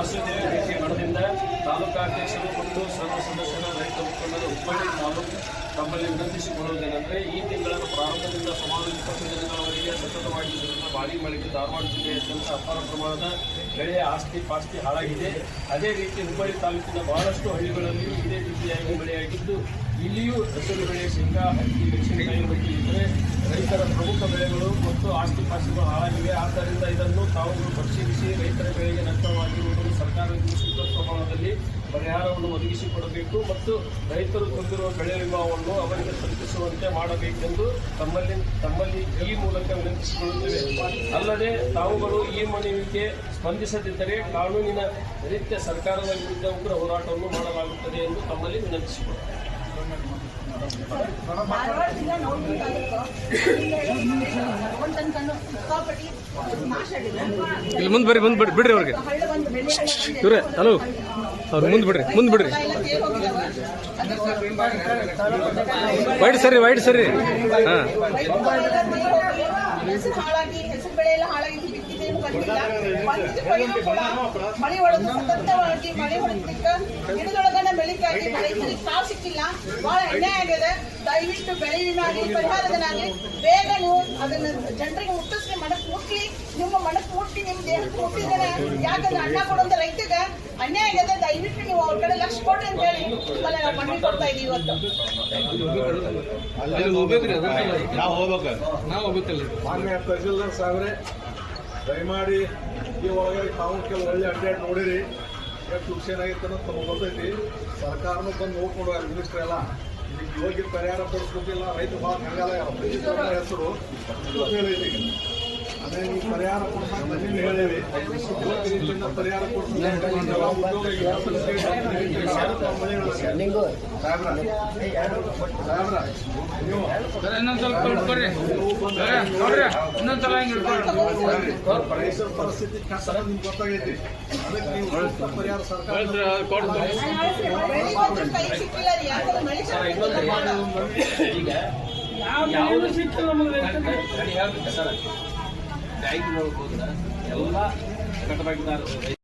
ಭೇಟಿ ತಾಲೂಕಾ ತಾಲೂಕಾಧ್ಯಕ್ಷರು ಮತ್ತು ಸರ್ವ ಸದಸ್ಯರ ರೈತ ಮುಖಂಡರು ಹುಬ್ಬಳ್ಳಿ ತಾಲೂಕು ತಮ್ಮಲ್ಲಿ ವಿನಂತಿಸಿಕೊಳ್ಳುವುದೇನೆಂದರೆ ಈ ತಿಂಗಳ ಪ್ರಾರಂಭದಿಂದ ಸುಮಾರು ಇಪ್ಪತ್ತು ದಿನಗಳವರೆಗೆ ಸತತವಾಗಿ ಭಾರಿ ಮಳೆಗೆ ಧಾರವಾಡ ಜಿಲ್ಲೆಯಾದ್ಯಂತ ಅಪಾರ ಪ್ರಮಾಣದ ಬೆಳೆ ಆಸ್ತಿ ಪಾಸ್ತಿ ಹಾಳಾಗಿದೆ. ಅದೇ ರೀತಿ ಹುಬ್ಬಳ್ಳಿ ತಾಲೂಕಿನ ಬಹಳಷ್ಟು ಹಳ್ಳಿಗಳಲ್ಲಿ ಇದೇ ರೀತಿಯಾಗಿ ಮಳೆಯಾಗಿದ್ದು, ಇಲ್ಲಿಯೂ ಹಸಿರು ಬೆಳೆ ಶೇಂಗಾ, ಹತ್ತಿ ಮೆಣಸಿನಕಾಯಿ ಬಗ್ಗೆ ಇದ್ದರೆ ರೈತರ ಪ್ರಮುಖ ಬೆಳೆಗಳು ಮತ್ತು ಆಸ್ತಿ ಪಾಸ್ತಿಗಳು ಹಾಳಾಗಿವೆ. ಆದ್ದರಿಂದ ಇದನ್ನು ತಾವು ಪರಿಶೀಲಿಸಿ ರೈತರ ಬೆಳೆಗೆ ಪ್ರಮಾಣದಲ್ಲಿ ಪರಿಹಾರವನ್ನು ಒದಗಿಸಿಕೊಡಬೇಕು ಮತ್ತು ರೈತರು ತಂದಿರುವ ಬೆಳೆ ವಿಮಾವನ್ನು ಅವರಿಗೆ ತಲುಪಿಸುವಂತೆ ಮಾಡಬೇಕೆಂದು ತಮ್ಮಲ್ಲಿ ತಮ್ಮಲ್ಲಿ ಈ ಮೂಲಕ ವಿನಂತಿಸಿಕೊಳ್ಳುತ್ತೇವೆ. ಅಲ್ಲದೆ ತಾವುಗಳು ಈ ಮನವಿಗೆ ಸ್ಪಂದಿಸದಿದ್ದರೆ ಕಾನೂನಿನ ರೀತ್ಯ ಸರ್ಕಾರದ ವಿರುದ್ಧ ಉಗ್ರ ಹೋರಾಟವನ್ನು ಮಾಡಲಾಗುತ್ತದೆ ಎಂದು ತಮ್ಮಲ್ಲಿ ವಿನಂತಿಸಿಕೊಳ್ಳುತ್ತೇವೆ. ಇಲ್ಲಿ ಮುಂದೆ ಬರ್ರಿ ಬಿಡ್ರಿ ಅವ್ರಿಗೆ. ಇವ್ರೆ, ಹಲೋ. ಅವ್ರು ಮುಂದೆ ಬಿಡ್ರಿ ಮುಂದೆ ಬಿಡ್ರಿ. ವೈಟ್ ಸರಿ ವೈಟ್ ಸರಿ. ಹಾಂ. ಹಾಳಾಗಿ ಹೆಸರು ಬೆಳೆ ಎಲ್ಲ ಗಿಡದೊಳಗನ ಬೆಳಿಕಾಗಿ ರೈತರಿಗೆ ಸಾವು ಸಿಕ್ಕಿಲ್ಲ. ಬಹಳ ಅನ್ಯಾಯ ಆಗಿದೆ. ದಯವಿಟ್ಟು ಬೆಳೆ ವಿಮಾಗಿ ಪರಿಹಾರದನಾಗಿ ಬೇಗ ನೀವು ಅದನ್ನ ಜನರಿಗೆ ಮುಟ್ಟಿಸಿ ಮನಸ್ಸು ಮುಟ್ಲಿ ನಿಮ್ಮ ಮನಸ್ಸು ಮುಟ್ಟಿ ನಿಮ್ಮ ದೇಹಕ್ಕೆ ಮುಟ್ಟಿದ್ರೆ ಯಾಕಂದ್ರೆ ಅನ್ನ ಕೊಡುವಂತ ರೈತಗೆ ಅನ್ಯಾಯ ಆಗಿದೆ. ದಯವಿಟ್ಟು ನೀವು ಅವ್ರ ಕಡೆ ಲಕ್ಷ ಕೊಡ್ರಿ ಅಂತ ಹೇಳಿ ನಿಮ್ಮಲ್ಲಿ ನಾವು ಮನವಿ ಕೊಡ್ತಾ ಇದೀವಿ ಇವತ್ತು. ನಾವು ಹೋಗ್ಬೇಕು? ನಾವು ಹೋಗ್ಬೇಕಲ್ಲ. ಮಾನ್ಯ ತಹಸೀಲ್ದಾರ್ ಸಾಹೇಬ್ರೆ ದಯಮಾಡಿ ಈ ಒಳಗೆ ತಾವು ಕೆಲವು ಒಳ್ಳೆ ಅಡ್ಡಾಡಿ ನೋಡಿರಿ. ಎಷ್ಟು ಹುಷಾರ ಏನಾಗಿತ್ತು ಅನ್ನೋದು ತಮಗೆ ಗೊತ್ತೈತಿ ಸರ್ಕಾರನೂ ಬಂದು ನೋಡ್ಕೊಂಡು ಮಿನಿಸ್ಟರ್ ಎಲ್ಲ ಇದಕ್ಕೆ ಯೋಗ್ಯ ಪರಿಹಾರ ಕೊಡಿಸ್ಕೊಟ್ಟಿಲ್ಲ ರೈತ ಭಾಳ ಕಂಗಾಲ ಹೆಸರು ಈಗ. ಅದೇ ನೀವು ಪರಿಹಾರ ಪರಿಹಾರ ಇನ್ನೊಂದು ಇನ್ನೊಂದ್ಸಲ ಹಿಂಗೆ ರೈತರ ಪರಿಸ್ಥಿತಿ ಕಷ್ಟ ನಿಮ್ಗೆ ಗೊತ್ತಾಗೈತಿ ಅದಕ್ಕೆ ನೀವು ಪರಿಹಾರ ಸರ್ಕಾರ ಈಗ ಯಾವ ಸಿಕ್ಕಿಲ್ಲ ಬ್ಯಾಂಕಿನೊಳಗೆ ಹೋದ್ರೆ ಎಲ್ಲ ಕಟ್ಟಬೇಕಾದ